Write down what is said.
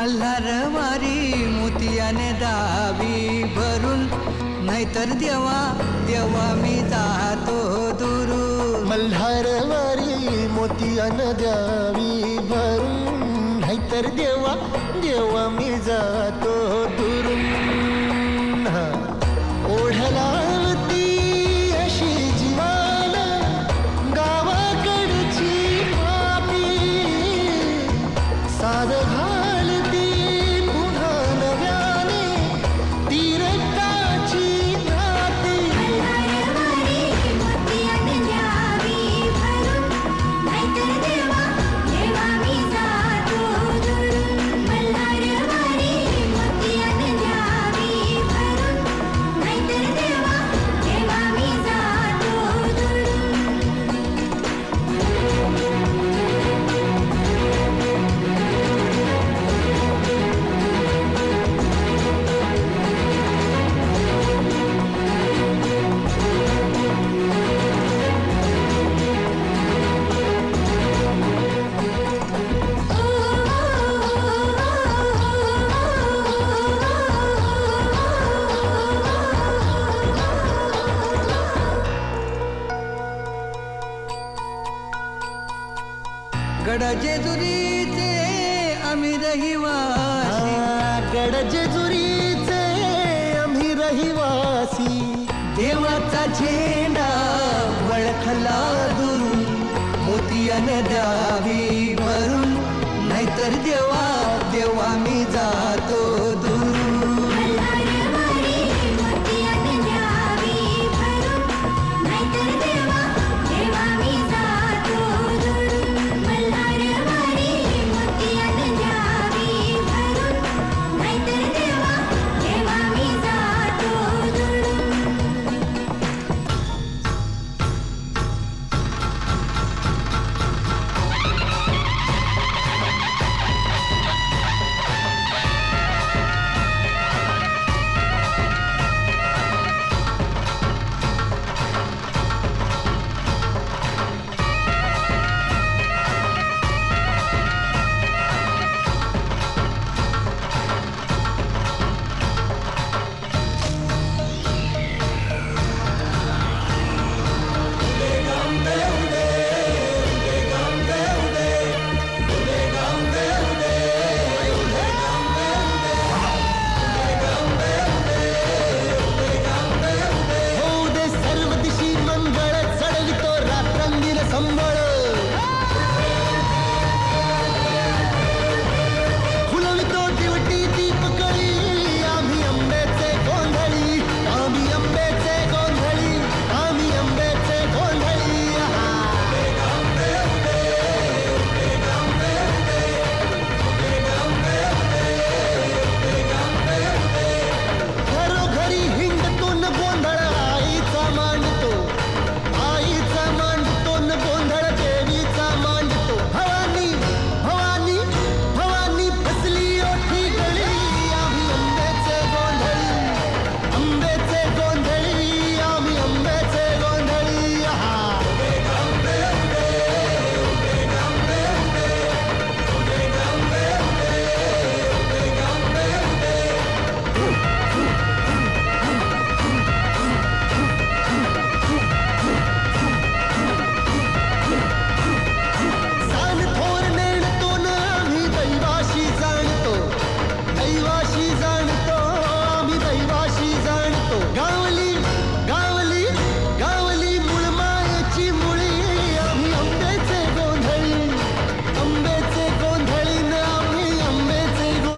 मल्हारवारी मोतियाने दावी भरून नाहीतर देवा देवा मी जातो दुरून. मल्हारवारी मोतियान द्यावी भरून नाहीतर देवा देवा मी जातो दुरू गडाचे दुरीचे आम्ही रहिवासी. गड जेजुरीचे आम्ही रहिवासी. देवाचा झेंडा वळखला दुरून मोतियाने द्यावी भरून